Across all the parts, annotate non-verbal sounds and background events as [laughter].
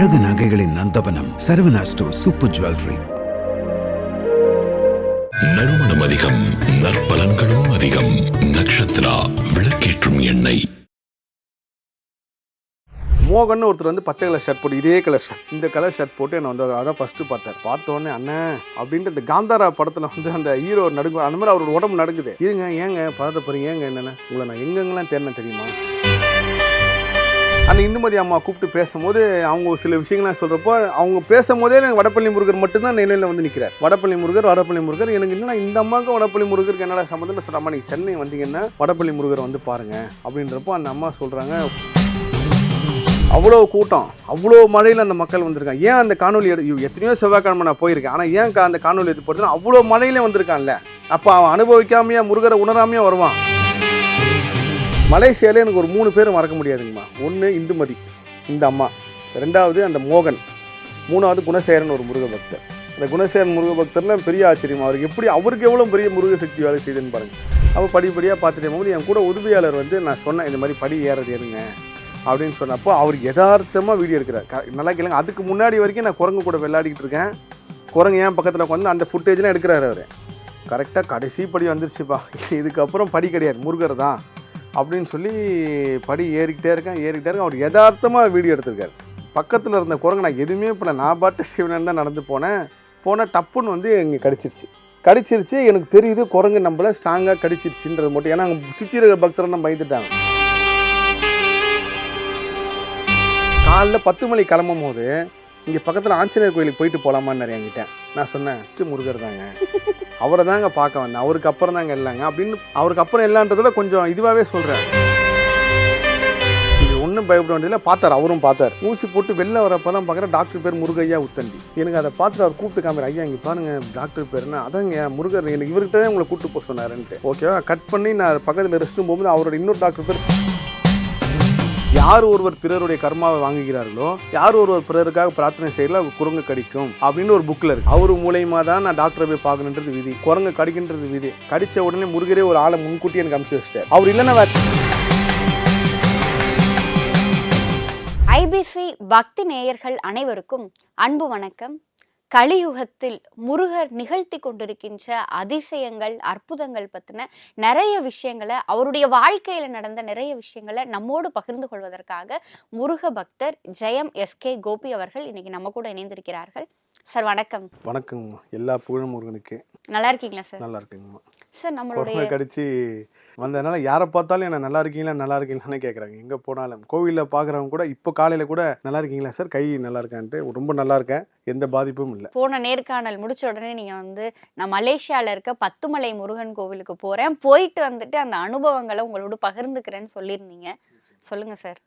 அழகு நகைகளின் நந்தவனம் Saravana store super jewellery. நறுமணம் அதிகம் நற்பலன்களும் அதிகம். நக்ஷத்ரா விளக்கேற்றும் எண்ணெய். மோகன் ஒருத்தர் வந்து பச்சை கலர் ஷர்ட் போட்டு இதே கலர் ஷர்ட் இந்த கலர் ஷர்ட் போட்டு என்ன வந்து அதான் ஃபர்ஸ்ட் பார்த்தார். பார்த்த உடனே அண்ணன் அப்படின்ட்டு இந்த காந்தாரா படத்துல வந்து அந்த ஹீரோ நடுங்கு அந்த மாதிரி அவரோட உடம்பு நடுக்குது. இருங்க ஏங்க பதத்தை போறீங்க ஏங்க என்னென்ன? உங்களை நான் எங்கெங்கெல்லாம் தேடினேன் தெரியுமா? அந்த இந்துமதி அம்மா கூப்பிட்டு பேசும்போது அவங்க ஒரு சில விஷயங்கள்லாம் சொல்கிறப்போ அவங்க பேசும்போதே எனக்கு வடப்பள்ளி முருகர் மட்டும்தான் நிலையில் வந்து நிற்கிறார் வடப்பள்ளி முருகர் வடப்பள்ளி முருகர். எனக்கு என்னன்னா இந்த அம்மாவுக்கு வடப்பள்ளி முருகருக்கு என்னடா சம்மந்தம் சொல்ற அம்மா சென்னை வந்தீங்கன்னா வடப்பள்ளி முருகரை வந்து பாருங்கள் அப்படின்றப்போ அந்த அம்மா சொல்கிறாங்க அவ்வளோ கூட்டம் அவ்வளோ மழையில் அந்த மக்கள் வந்திருக்காங்க. ஏன் அந்த காணொலி எடு எத்தனையோ செவ்வாய்க்கிழமை நான் போயிருக்கேன். ஆனால் ஏன் கா- அந்த காணொலி எடுத்து போடுறதுன்னா அவ்வளோ மழையிலே வந்திருக்கான்ல அப்போ அவன் அனுபவிக்காமையா முருகரை உணராமையா வருவான். மலேசியாவில் எனக்கு ஒரு மூணு பேர் மறக்க முடியாதுங்கம்மா. ஒன்று இந்துமதி இந்த அம்மா. ரெண்டாவது அந்த மோகன். மூணாவது குணசேகரன் ஒரு முருக பக்தர் அந்த குணசேகரன் முருக பக்தர்லாம் பெரிய ஆச்சரியம். அவருக்கு எப்படி அவருக்கு எவ்வளோ பெரிய முருக சக்தி வேலை செய்யுதுன்னு பாருங்கள் அப்போ படிப்படியாக பார்த்துட்டே போது என் கூட உதவியாளர் வந்து நான் சொன்னேன் இந்த மாதிரி படி ஏறது ஏறுங்க அப்படின்னு சொன்னப்போ அவர் யதார்த்தமாக வீடியோ எடுக்கிறார். க- நல்லா கேளுங்க. அதுக்கு முன்னாடி வரைக்கும் நான் குரங்கு கூட விளையாடிக்கிட்டு இருக்கேன். குரங்கு ஏன் பக்கத்தில் உட்காந்து அந்த ஃபுட்டேஜ்லாம் எடுக்கிறாரு அவர். கரெக்டாக கடைசி படி வந்துருச்சுப்பா. இதுக்கப்புறம் படி கிடையாது. முருகர் தான். அப்படின்னு சொல்லி படி ஏறிக்கிட்டே இருக்கேன் ஏறிக்கிட்டே இருக்கேன். அவர் யதார்த்தமாக வீடியோ எடுத்திருக்காரு. பக்கத்தில் இருந்த குரங்கு நான் எதுவுமே இப்போ நான் பாட்டு சிவனன் தான் நடந்து போனேன். போனால் டப்புன்னு வந்து இங்கே கடிச்சிருச்சு. கடிச்சிருச்சு எனக்கு தெரியுது குரங்கு நம்மளை ஸ்ட்ராங்காக கடிச்சிருச்சுன்றது மட்டும். ஏன்னா அங்கே சுற்றி இருக்கிற பக்தரெல்லாம் பயந்துட்டாங்க. காலைல பத்து மணி கிளம்பும் போது இங்கே பக்கத்தில் ஆஞ்சநேயர் கோயிலுக்கு போயிட்டு போகலாமான்னு என்கிட்ட நான் சொன்னேன் முருகர் தாங்க. அவரை தாங்க பார்க்க வந்தேன். அவருக்கு அப்புறம் தாங்க இல்லைங்க. அப்படின்னு அவருக்கு அப்புறம் இல்லைன்றதுல கொஞ்சம் இதுவாகவே சொல்கிறேன் இது ஒன்றும் பயப்பட வேண்டியதில்லை. பார்த்தார் அவரும் பார்த்தார். ஊசி போட்டு வெளில வரப்போ தான் பார்க்குற டாக்டர் பேர் முருகையா உத்தண்டி. எனக்கு அதை பார்த்துட்டு அவர் கூப்பிட்டு காமிற ஐயா இங்கே பாருங்க டாக்டர் பேருன்னா அதாங்க முருகர் எனக்கு இவர்கிட்ட தான் உங்களை கூப்பிட்டு போக சொன்னாருன்ட்டு. ஓகேவா? கட் பண்ணி நான் பக்கத்தில் ரெஸ்ட் ரூம் போகும்போது அவரோட இன்னொரு டாக்டர் பேர் யார் ஒருவர் பிறருடைய கர்மாவை வாங்குகிறார்களோ யார் ஒருவர் பிறருக்காக பிரார்த்தனை செய்யல அவங்க குரங்கு கடிக்கும் அப்படின்னு ஒரு புக்கில் இருக்கு. அவர் மூலயமா தான் நான் டாக்டரை போய் பார்க்கணுன்றது விதி. குரங்கு கடிக்கின்றது விதி. கடிச்ச உடனே முருகரே ஒரு ஆளை முன்கூட்டி எனக்கு அனுப்பிச்சு வச்சிட்டார். அவர் இல்லைன்னா ஐபிசி பக்தி நேயர்கள் அனைவருக்கும் அன்பு வணக்கம். கலியுகத்தில் முருகர் நிகழ்த்தி கொண்டிருக்கின்ற அதிசயங்கள் அற்புதங்கள் பற்றின நிறைய விஷயங்களை அவருடைய வாழ்க்கையில் நடந்த நிறைய விஷயங்களை நம்மோடு பகிர்ந்து கொள்வதற்காக முருக பக்தர் ஜெயம் எஸ்கே கோபி அவர்கள் இன்னைக்கு நம்ம கூட இணைந்திருக்கிறார்கள். சார் வணக்கம். வணக்கங்கம்மா எல்லா புகழும் முருகனுக்கு. நல்லா இருக்கீங்களா சார்? நல்லா இருக்குங்கம்மா சார் நம்மளுடைய கடிச்சு வந்ததுனால யாரை பார்த்தாலும் என்ன நல்லா இருக்கீங்களா நல்லா இருக்கீங்களான்னு கேட்குறாங்க எங்கே போனாலும். கோவிலில் பார்க்குறவங்க கூட இப்போ காலையில் கூட நல்லா இருக்கீங்களா சார்? கை நல்லா இருக்கான்ட்டு ரொம்ப நல்லா இருக்கேன் எந்த பாதிப்பும் இல்லை. போன நேர்காணல் முடிச்ச உடனே நீங்க வந்து நான் மலேசியால இருக்க பத்துமலை முருகன் கோவிலுக்கு போறேன். போயிட்டு வந்துட்டு அந்த அனுபவங்களை உங்களோட பகிர்ந்துக்கிறேன்னு சொல்லியிருந்தீங்க. சொல்லுங்க சார்.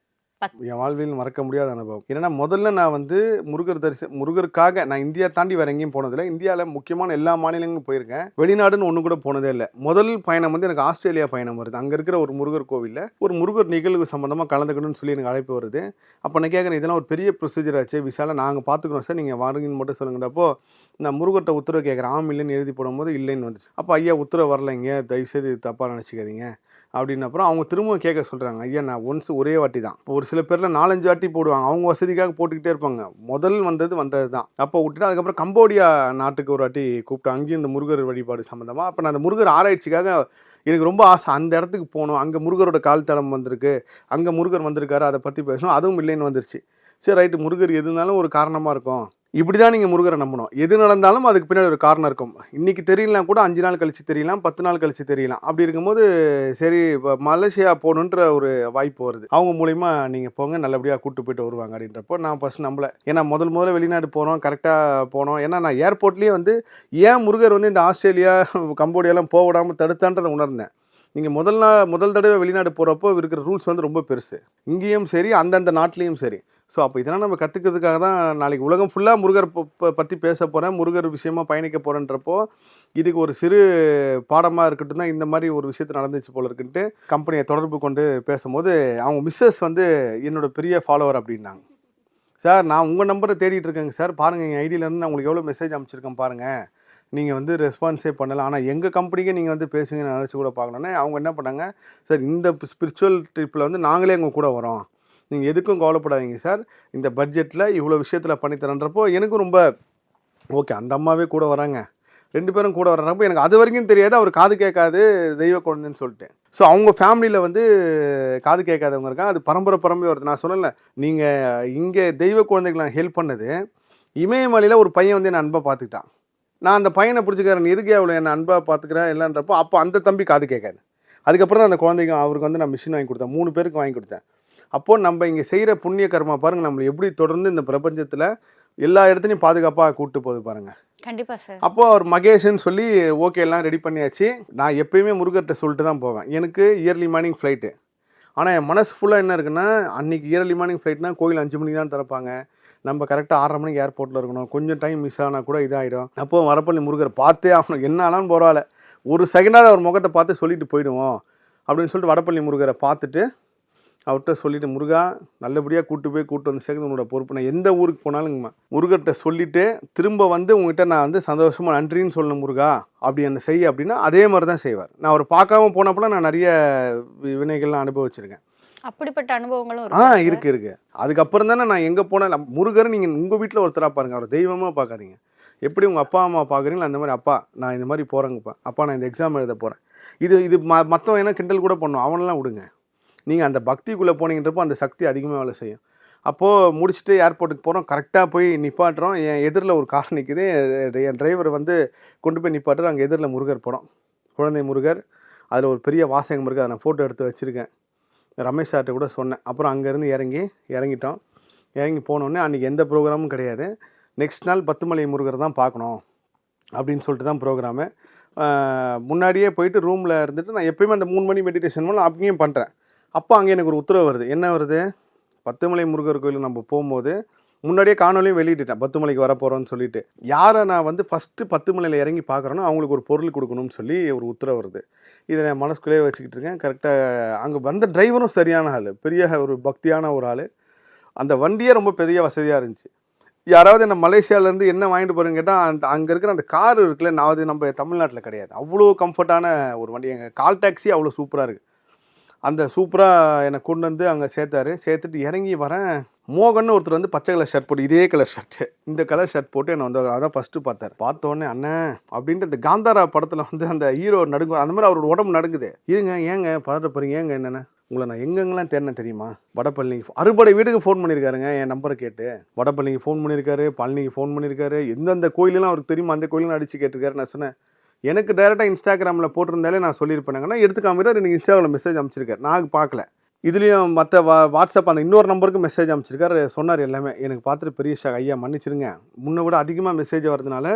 என் வாழ்வில் மறக்க முடியாத அனுபவம். ஏன்னா முதல்ல நான் வந்து முருகர் தரிசி முருகருக்காக நான் இந்தியா தாண்டி வேற எங்கேயும் போனதில்லை. இந்தியாவில் முக்கியமான எல்லா மாநிலங்களும் போயிருக்கேன். வெளிநாடுன்னு ஒன்று கூட போனதே இல்லை. முதல் பயணம் வந்து எனக்கு ஆஸ்திரேலியா பயணம் வருது. அங்கே இருக்கிற ஒரு முருகர் கோவிலில் ஒரு முருகர் நிகழ்வு சம்மந்தமாக கலந்துக்கணும்னு சொல்லி எனக்கு அழைப்பு வருது. அப்போ நான் கேட்குறேன் இதெல்லாம் ஒரு பெரிய ப்ரொசீஜர் ஆச்சு விசால நாங்கள் பார்த்துக்குறோம் சார். நீங்கள் வாருங்கன்னு மட்டும் சொல்லுங்கிறப்போ நான் முருகர்கிட்ட உத்தரவு கேட்குறேன் ஆம் இல்லைன்னு எழுதி போடும்போது இல்லைன்னு வந்துச்சு. அப்போ ஐயா உத்தரவு வரலைங்க தயவுசெய்து தப்பாக நினச்சிக்காதீங்க. அப்படின்னு அப்புறம் அவங்க திரும்பவும் கேட்க சொல்கிறாங்க ஐயா நான் ஒன்ஸ் ஒரே வாட்டி தான். இப்போ ஒரு சில பேரில் நாலஞ்சு வாட்டி போடுவாங்க. அவங்க வசதிக்காக போட்டுக்கிட்டே இருப்பாங்க. முதல் வந்தது வந்தது தான். அப்போ விட்டுட்டு அதுக்கப்புறம் கம்போடியா நாட்டுக்கு ஒரு வாட்டி கூப்பிட்டு அங்கேயும் இந்த முருகர் வழிபாடு சம்மந்தமாக அப்போ நான் அந்த முருகர் ஆராய்ச்சிக்காக எனக்கு ரொம்ப ஆசை. அந்த இடத்துக்கு போகணும். அங்கே முருகரோட கால் தடம் வந்திருக்கு. அங்கே முருகர் வந்திருக்காரு அதை பற்றி பேசணும். அதுவும் இல்லைன்னு வந்துருச்சு. சரி ரைட்டு. முருகர் எது இருந்தாலும் ஒரு காரணமாக இருக்கும். இப்படி தான் நீங்கள் முருகரை நம்பணும். எது நடந்தாலும் அதுக்கு பின்னாடி ஒரு காரணம் இருக்கும். இன்றைக்கி தெரியலாம் கூட அஞ்சு நாள் கழித்து தெரியலாம் பத்து நாள் கழிச்சு தெரியலாம். அப்படி இருக்கும்போது சரி இப்போ மலேசியா போகணுன்ற ஒரு வாய்ப்பு வருது. அவங்க மூலிமா நீங்கள் போங்க நல்லபடியாக கூட்டு போயிட்டு வருவாங்க அப்படின்றப்போ நான் ஃபஸ்ட் நம்பல. ஏன்னா முதல் முதல்ல வெளிநாடு போகிறோம் கரெக்டாக போனோம். ஏன்னா நான் ஏர்போர்ட்லேயே வந்து ஏன் முருகர் வந்து இந்த ஆஸ்திரேலியா கம்போடியாலாம் போக விடாமல் தடுத்தான்றதை உணர்ந்தேன். நீங்கள் முதல் நாள் முதல் தடவை வெளிநாடு போகிறப்போ இருக்கிற ரூல்ஸ் வந்து ரொம்ப பெருசு. இங்கேயும் சரி அந்தந்த நாட்டிலையும் சரி. ஸோ அப்போ இதெல்லாம் நம்ம கற்றுக்கிறதுக்காக தான் நாளைக்கு உலகம் ஃபுல்லாக முருகர் ப- பற்றி பேச போகிறேன் முருகர் விஷயமா பயணிக்க போகிறேன்றப்போ இதுக்கு ஒரு சிறு பாடமாக இருக்கட்டும் தான் இந்த மாதிரி ஒரு விஷயத்து நடந்துச்சு போல இருக்குன்ட்டு கம்பெனியை தொடர்பு கொண்டு பேசும்போது அவங்க மிஸ்ஸஸ் வந்து என்னோட பெரிய ஃபாலோவர் அப்படின்னாங்க. சார் நான் உங்கள் நம்பரை தேடிட்டு இருக்கேங்க சார் பாருங்கள் எங்கள் ஐடியிலேருந்து நான் உங்களுக்கு எவ்வளோ மெசேஜ் அமைச்சிருக்கேன் பாருங்கள் நீங்கள் வந்து ரெஸ்பான்ஸே பண்ணலாம் ஆனால் எங்கள் கம்பெனிக்கே நீங்கள் வந்து பேசுவீங்கன்னு நினச்சி கூட பார்க்கணுன்னே அவங்க என்ன பண்ணாங்க சார் இந்த ஸ்பிரிச்சுவல் ட்ரிப்பில் வந்து நாங்களே உங்கள் கூட வரோம். நீங்கள் எதுக்கும் கவலைப்படாதீங்க சார். இந்த பட்ஜெட்டில் இவ்வளோ விஷயத்தில் பண்ணித்தரன்றப்போ எனக்கும் ரொம்ப ஓகே அந்த அம்மாவே கூட வராங்க. ரெண்டு பேரும் கூட வர்றப்போ எனக்கு அது வரைக்கும் தெரியாது அவர் காது கேட்காது தெய்வ குழந்தைன்னு சொல்லிட்டு. ஸோ அவங்க ஃபேமிலியில் வந்து காது கேட்காதவங்க இருக்காங்க. அது பரம்பரை பரம்பரை வருது. நான் சொல்லலை நீங்கள் இங்கே தெய்வ குழந்தைக்கு நான் ஹெல்ப் பண்ணது இமயமலையில் ஒரு பையன் வந்து என்னை அன்பை பார்த்துக்கிட்டான் நான் அந்த பையனை பிடிச்சிக்கிறேன் எதுக்கு எதுக்கே அவ்வளோ என்னை அன்பாக பார்த்துக்கிறேன் இல்லைன்றப்போ அப்போ அந்த தம்பி காது கேட்காது. அதுக்கப்புறம் தான் அந்த குழந்தைக்கு அவருக்கு வந்து நான் மிஷின் வாங்கி கொடுத்தேன். மூணு பேருக்கு வாங்கி கொடுத்தேன். அப்போது நம்ம இங்கே செய்கிற புண்ணிய கர்மா பாருங்கள் நம்மளை எப்படி தொடர்ந்து இந்த பிரபஞ்சத்தில் எல்லா இடத்துலையும் பாதுகாப்பாக கூட்டு போகுது பாருங்கள் கண்டிப்பா சார். அப்போ அவர் மகேஷ்னு சொல்லி ஓகே எல்லாம் ரெடி பண்ணியாச்சு. நான் எப்பயுமே முருகர்கிட்ட சொல்லிட்டு தான் போவேன். எனக்கு இயர்லி மார்னிங் ஃப்ளைட்டு ஆனால் என் மனசு ஃபுல்லாக என்ன இருக்குன்னா அன்னைக்கு இயர்லி மார்னிங் ஃப்ளைட்னா கோயில் அஞ்சு மணிக்கு தான் திறப்பாங்க. நம்ம கரெக்டாக ஆறரை மணிக்கு ஏர்போர்ட்டில் இருக்கணும். கொஞ்சம் டைம் மிஸ் ஆனால் கூட இதாகிடும் அப்போ வரப்பள்ளி முருகர் பார்த்தே ஆகணும். என்ன ஆனாலும் பரவாயில்ல. ஒரு செகண்டாவது அவர் முகத்தை பார்த்து சொல்லிட்டு போயிடுவோம். அப்படின்னு சொல்லிட்டு வடப்பள்ளி முருகரை பார்த்துட்டு அவர்கிட்ட சொல்லிட்டு முருகா நல்லபடியாக கூட்டு போய் கூட்டு வந்து சேர்ந்து உன்னோட பொறுப்பு. நான் எந்த ஊருக்கு போனாலும் முருகர்கிட்ட சொல்லிட்டு திரும்ப வந்து உங்ககிட்ட நான் வந்து சந்தோஷமா நன்றின்னு சொல்லணும் முருகா அப்படி என்ன செய் அப்படின்னா அதே மாதிரி தான் செய்வார். நான் அவர் பார்க்காம போனப்பலாம் நான் நிறைய வினைகள்லாம் அனுபவிச்சிருக்கேன். அப்படிப்பட்ட அனுபவங்களும் ஆ இருக்கு இருக்கு இருக்கு. அதுக்கப்புறம் தானே நான் எங்கே போனேன் முருகர் நீங்கள் உங்கள் வீட்டில் ஒருத்தராக பாருங்க அவர் தெய்வமாக பார்க்காதீங்க எப்படி உங்கள் அப்பா அம்மா பார்க்குறீங்களோ அந்த மாதிரி அப்பா நான் இந்த மாதிரி போகிறேங்கப்பா அப்பா நான் இந்த எக்ஸாம் எழுத போகிறேன் இது இது ம மற்றவன் என்ன கிண்டல் கூட பண்ணும் அவனெல்லாம் விடுங்க. நீங்கள் அந்த பக்திக்குள்ளே போனீங்கன்றப்போ அந்த சக்தி அதிகமாக வேலை செய்யும். அப்போது முடிச்சுட்டு ஏர்போர்ட்டுக்கு போகிறோம் கரெக்டாக போய் நிப்பாட்டுறோம். என் எதிரில் ஒரு கார் நிற்குது என் டிரைவர் வந்து கொண்டு போய் நிப்பாட்டுறோம் அங்கே எதிரில் முருகர் போகிறோம் குழந்தை முருகர். அதில் ஒரு பெரிய வாசகம் இருக்குது அதை நான் ஃபோட்டோ எடுத்து வச்சுருக்கேன். ரமேஷ் சார்கிட்ட கூட சொன்னேன். அப்புறம் அங்கேருந்து இறங்கி இறங்கிட்டோம். இறங்கி போனோடனே அன்றைக்கி எந்த ப்ரோக்ராமும் கிடையாது. நெக்ஸ்ட் நாள் பத்துமலை முருகர் தான் பார்க்கணும் அப்படின்னு சொல்லிட்டு தான் ப்ரோக்ராமு முன்னாடியே போயிட்டு ரூமில் இருந்துட்டு நான் எப்பயுமே அந்த மூணு மணி மெடிடேஷன் மூலம் அப்படியும் பண்ணுறேன் அப்போ அங்கே எனக்கு ஒரு உத்தரவு வருது. என்ன வருது? பத்துமலை முருகர் கோயில் நம்ம போகும்போது முன்னாடியே காணொலியும் வெளியிட்டுட்டேன். பத்துமலைக்கு வர போகிறோன்னு சொல்லிட்டு. யாரை நான் வந்து ஃபஸ்ட்டு பத்துமலையில் இறங்கி பார்க்குறேனோ அவங்களுக்கு ஒரு பொருள் கொடுக்கணும்னு சொல்லி ஒரு உத்தரவு வருது. இதை நான் மனசுக்குள்ளேயே வச்சுக்கிட்டு இருக்கேன். கரெக்டாக அங்கே வந்த டிரைவரும் சரியான ஆள். பெரிய ஒரு பக்தியான ஒரு ஆள். அந்த வண்டியே ரொம்ப பெரிய வசதியாக இருந்துச்சு. யாராவது என்ன மலேசியாவிலேருந்து என்ன வாங்கிட்டு போகிறேன்னு கேட்டால் அந்த அங்கே இருக்கிற அந்த கார் இருக்குல்ல நான் அது நம்ம தமிழ்நாட்டில் கிடையாது. அவ்வளோ கம்ஃபர்ட்டான ஒரு வண்டி. எங்கள் கால் டாக்ஸி அவ்வளோ சூப்பராக இருக்குது அந்த சூப்பராக என்னை கொண்டு வந்து அங்கே சேர்த்தாரு. சேர்த்துட்டு இறங்கி வரேன். மோகன் ஒருத்தர் வந்து பச்சை கலர் ஷர்ட் போட்டு இதே கலர் ஷர்ட்டு இந்த கலர் ஷர்ட் போட்டு என்னை வந்து அதான் ஃபஸ்ட்டு பார்த்தார். பார்த்த அண்ணன் அப்படின்ட்டு இந்த காந்தாரா படத்தில் வந்து அந்த ஹீரோ நடுங்கு அந்த மாதிரி அவரோட உடம்பு நடுங்குது. இருங்க ஏங்க பதற போகிறீங்க ஏங்க என்னென்ன? உங்களை நான் எங்கெங்கெல்லாம் தேடினேன் தெரியுமா? வடபழனிக்கு அறுபடை வீட்டுக்கு ஃபோன் பண்ணியிருக்காருங்க என் நம்பரை கேட்டு. வடபழனிக்கு ஃபோன் பண்ணியிருக்காரு பழனிக்கு ஃபோன் பண்ணியிருக்காரு. எந்தெந்த கோயிலெலாம் அவருக்கு தெரியுமா? அந்த கோயிலெலாம் அடித்து கேட்டிருக்காரு. நான் சொன்னேன் எனக்கு டேரெக்டாக இன்ஸ்டாகிராமில் போட்டிருந்தாலே நான் சொல்லியிருப்பேனாங்கன்னா எடுத்து காமிக்கிறார் எனக்கு இன்ஸ்டாகிராமில் மெசேஜ் அனுப்பிச்சிருக்காரு நான் பார்க்கல. இதுலேயும் மற்ற வா வாட்ஸ்அப் அந்த இன்னொரு நம்பருக்கு மெசேஜ் அனுப்பிச்சிருக்காரு சொன்னார் எல்லாமே. எனக்கு பார்த்துட்டு பெரிய ஷாக் ஐயா மன்னிச்சிருங்க. முன்ன விட அதிகமாக மெசேஜ் வரதுனால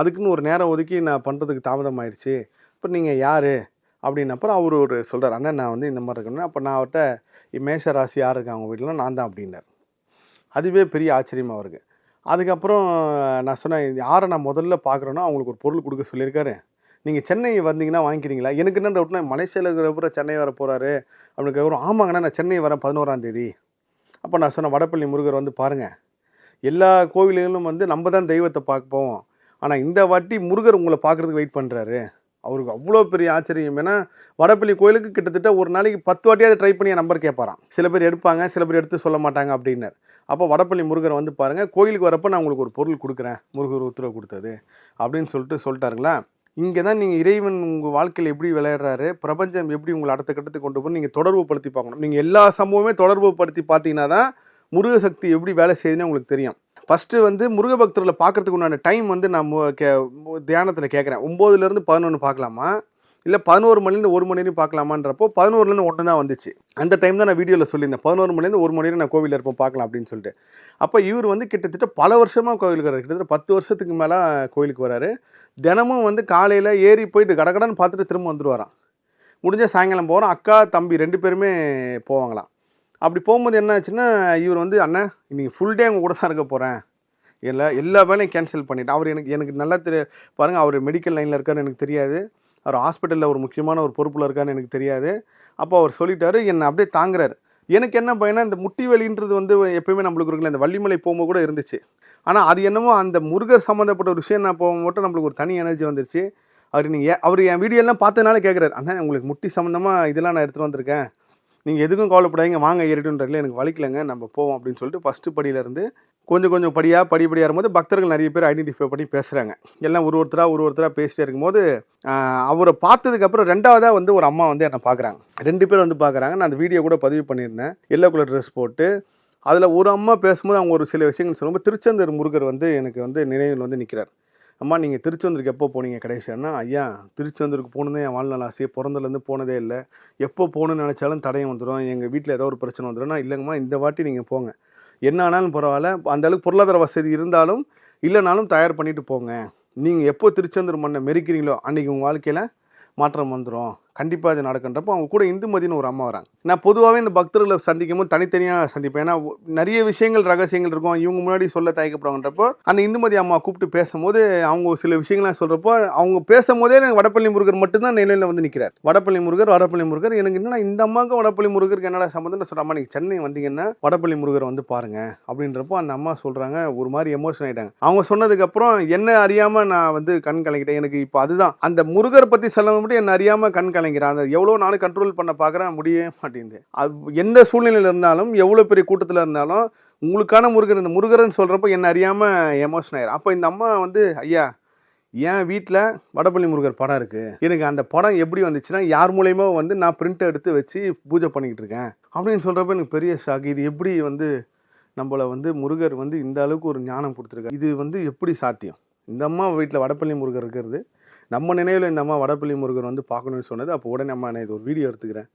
அதுக்குன்னு ஒரு நேரம் ஒதுக்கி நான் பண்ணுறதுக்கு தாமதம் ஆயிடுச்சு இப்போ நீங்கள் யார் அப்படின்னப்பறம் அவர் ஒரு சொல்கிறார் அண்ணன் நான் வந்து இந்த மாதிரி இருக்கணும் அப்போ நான் அவர்கிட்ட மேஷ ராசி யார் இருக்காங்க அவங்க வீட்டில் நான் தான் அப்படின்னார். அதுவே பெரிய ஆச்சரியமாக அவருக்கு. அதுக்கப்புறம் நான் சொன்னேன் யாரை நான் முதல்ல பார்க்குறேனோ அவங்களுக்கு ஒரு பொருள் கொடுக்க சொல்லியிருக்காரு. நீங்கள் சென்னை வந்தீங்கன்னா வாங்கிக்கிறீங்களா? எனக்கு என்ன டவுட்னா மலேசியாவில் இருக்கிறப்ப சென்னை வர போகிறாரு அப்படின்னு கேட்குறோம் ஆமாங்கண்ணா நான் சென்னை வரேன் பதினோராம் தேதி. அப்போ நான் சொன்னேன் வடப்பள்ளி முருகர் வந்து பாருங்கள் எல்லா கோவில்களிலும் வந்து நம்ம தான் தெய்வத்தை பார்ப்போம். ஆனால் இந்த வாட்டி முருகர் உங்களை பார்க்குறதுக்கு வெயிட் பண்ணுறாரு அவருக்கு அவ்வளோ பெரிய ஆச்சரியம். ஏன்னா வடப்பள்ளி கோயிலுக்கு கிட்டத்தட்ட ஒரு நாளைக்கு பத்து வாட்டியாவது ட்ரை பண்ணி என் நம்பர் கேட்பாராம். சில பேர் எடுப்பாங்க சில பேர் எடுத்து சொல்ல மாட்டாங்க அப்படின்னார். அப்போ வடப்பள்ளி முருகர் வந்து பாருங்கள் கோயிலுக்கு வரப்போ நான் உங்களுக்கு ஒரு பொருள் கொடுக்குறேன் முருகர் உத்தரவு கொடுத்தது அப்படின்னு சொல்லிட்டு சொல்லிட்டாருங்களா? இங்கே தான் நீங்கள் இறைவன் உங்கள் வாழ்க்கையில் எப்படி விளையாடுறாரு பிரபஞ்சம் எப்படி உங்களை அடுத்த கட்டத்துக்கு கொண்டு போய் நீங்கள் தொடர்பு படுத்தி பார்க்கணும். நீங்கள் எல்லா சம்பவமே தொடர்பு படுத்தி பார்த்தீங்கன்னா தான் முருக சக்தி எப்படி வேலை செய்யுதுன்னு உங்களுக்கு தெரியும். ஃபஸ்ட்டு வந்து முருக பக்தர்களை பார்க்கறதுக்கு உண்டான டைம் வந்து நான் மு- கே தியானத்தில் கேட்குறேன். ஒம்போதுலேருந்து பதினொன்று பார்க்கலாமா? இல்லை பதினோரு மணிலேருந்து ஒரு மணி வரையும் பார்க்கலாமான்றப்போ பதினோருலேருந்து ஒன்று தான் வந்துச்சு. அந்த டைம் தான் நான் வீடியோவில் சொல்லியிருந்தேன். பதினோரு மணிலேருந்து ஒரு மணி வரையும் நான் கோவிலில் இருப்போம் பார்க்கலாம் அப்படின்னு சொல்லிட்டு. அப்போ இவர் வந்து கிட்டத்தட்ட பல வருஷமாக கோவிலுக்கு வராரு கிட்டத்தட்ட பத்து வருஷத்துக்கு மேலே கோவிலுக்கு வராரு தினமும் வந்து காலையில் ஏறி போயிட்டு கடகடன்னு பார்த்துட்டு திரும்ப வந்துடுவாராம் முடிஞ்ச சாயங்காலம் போகிறோம் அக்கா தம்பி ரெண்டு பேருமே போவாங்களாம். அப்படி போகும்போது என்ன ஆச்சுன்னா இவர் வந்து அண்ணன் இன்றைக்கி ஃபுல் டே உங்கள் கூட தான் இருக்க போகிறேன் எல்லா எல்லா வேலையும் கேன்சல் பண்ணிட்டேன். அவர் எனக்கு எனக்கு நல்லா தெரிய பாருங்கள் அவர் மெடிக்கல் லைனில் இருக்காருன்னு எனக்கு தெரியாது. அவர் ஹாஸ்பிட்டலில் ஒரு முக்கியமான ஒரு பொறுப்பில் இருக்கான்னு எனக்கு தெரியாது. அப்போ அவர் சொல்லிட்டாரு என்னை அப்படியே தாங்குறாரு. எனக்கு என்ன பயனா இந்த முட்டி வலின்றது வந்து எப்பயுமே நம்மளுக்கு இருக்குல்ல இந்த வள்ளிமலை போகும்போது கூட இருந்துச்சு. ஆனால் அது என்னமோ அந்த முருகர் சம்மந்தப்பட்ட ஒரு விஷயம் நான் போகும் மட்டும் நம்மளுக்கு ஒரு தனி எனர்ஜி வந்துருச்சு. அவர் நீங்கள் அவர் என் வீடியோலாம் பார்த்ததுனால கேட்குறாரு அண்ணா உங்களுக்கு முட்டி சம்மந்தமாக இதெல்லாம் நான் எடுத்துகிட்டு வந்திருக்கேன். நீங்கள் எதுக்கும் கவலைப்படாதீங்க வாங்க ஏறிட்டுன்றதுல எனக்கு வலிக்கலைங்க நம்ம போவோம் அப்படின்னு சொல்லிட்டு ஃபஸ்ட்டு படியிலேருந்து கொஞ்சம் கொஞ்சம் படியாக படிப்படியாக இருக்கும்போது பக்தர்கள் நிறைய பேர் ஐடென்டிஃபை பண்ணி பேசுகிறாங்க எல்லாம் ஒரு ஒருத்தராக ஒரு ஒருத்தராக பேசிட்டே இருக்கும்போது அவரை பார்த்ததுக்கப்புறம் ரெண்டாவதாக வந்து ஒரு அம்மா வந்து என்னை பார்க்குறாங்க. ரெண்டு பேர் வந்து பார்க்குறாங்க. நான் அந்த வீடியோ கூட பதிவு பண்ணியிருந்தேன். எல்லோ கலர் ட்ரெஸ் போட்டு அதில் ஒரு அம்மா பேசும்போது அவங்க ஒரு சில விஷயங்கள் சொல்லும்போது திருச்செந்தூர் முருகர் வந்து எனக்கு வந்து நினைவில் வந்து நிற்கிறார் அம்மா நீங்கள் திருச்செந்தூருக்கு எப்போ போனீங்க கடைசியானா ஐயா திருச்செந்தூருக்கு போகணுன்னு என் வாழ்நாள் ஆசையே. பிறந்ததுலேருந்து போனதே இல்லை. எப்போ போகணுன்னு நினச்சாலும் தடையும் வந்துடும் எங்கள் வீட்டில் ஏதோ ஒரு பிரச்சனை வந்துடும் நான் இல்லைங்கம்மா இந்த வாட்டி நீங்கள் போங்க. என்ன ஆனாலும் பரவாயில்ல. அந்தளவுக்கு பொருளாதார வசதி இருந்தாலும் இல்லைனாலும் தயார் பண்ணிட்டு போங்க. நீங்கள் எப்போ திருச்செந்தூர் மண்ணை மெரிக்கிறீங்களோ அன்றைக்கி உங்கள் வாழ்க்கையில் மாற்றம் வந்துடும் கண்டிப்பாக அது நடக்குன்றப்போ அவங்க கூட இந்துமதினு ஒரு அம்மா வராங்க. நான் பொதுவாகவே இந்த பக்தர்களை சந்திக்கும் போது தனித்தனியாக சந்திப்பேன். ஏன்னா நிறைய விஷயங்கள் ரகசியங்கள் இருக்கும். இவங்க முன்னாடி சொல்ல தயக்கப்படுவாங்கன்றப்போ அந்த இந்துமதி அம்மா கூப்பிட்டு பேசும்போது அவங்க ஒரு சில விஷயங்கள்லாம் சொல்கிறப்போ அவங்க பேசும்போதே எனக்கு வடப்பள்ளி முருகர் மட்டும்தான் நிலையில் வந்து நிற்கிறார் வடப்பள்ளி முருகர் வடப்பள்ளி முருகர். எனக்கு என்னன்னா இந்த அம்மாவுக்கு வடப்பள்ளி முருகருக்கு என்னடா சம்மந்தம் சொல்கிற அம்மா நீங்கள் சென்னை வந்தீங்கன்னா வடப்பள்ளி முருகர் வந்து பாருங்க. அப்படின்றப்போ அந்த அம்மா சொல்கிறாங்க ஒரு மாதிரி எமோஷன் ஆகிட்டாங்க அவங்க சொன்னதுக்கப்புறம் என்ன அறியாமல் நான் வந்து கண் கலங்கிட்டேன். எனக்கு இப்போ அதுதான். அந்த முருகர் பற்றி சொல்ல மட்டும் என்ன அறியாமல் கண் கலங்கிறேன் அந்த எவ்வளோ நானும் கண்ட்ரோல் பண்ண பார்க்குறேன் முடியவே மாட்டேங்குது. அது எந்த சூழ்நிலையில் இருந்தாலும் எவ்வளோ பெரிய கூட்டத்தில் இருந்தாலும் உங்களுக்கான முருகர் இந்த முருகர்னு சொல்கிறப்ப என்ன அறியாமல் எமோஷன் ஆயிரும். அப்போ இந்த அம்மா வந்து ஐயா என் வீட்டில் வடபள்ளி முருகர் படம் இருக்குது எனக்கு அந்த படம் எப்படி வந்துச்சுன்னா யார் மூலயமா வந்து நான் பிரிண்ட் எடுத்து வச்சு பூஜை பண்ணிக்கிட்டு இருக்கேன். அப்படின்னு சொல்கிறப்ப எனக்கு பெரிய ஷாக் இது எப்படி வந்து நம்மளை வந்து முருகர் வந்து இந்த அளவுக்கு ஒரு ஞானம் கொடுத்துருக்காரு? இது வந்து எப்படி சாத்தியம்? இந்த அம்மா வீட்டில் வடப்பள்ளி முருகர் இருக்கிறது நம்ம நினைவில் இந்த அம்மா வடப்பள்ளி முருகர் வந்து பார்க்கணும்னு சொன்னது அப்போ உடனே அம்மா நான் இது ஒரு வீடியோ எடுத்துக்கிறேன்.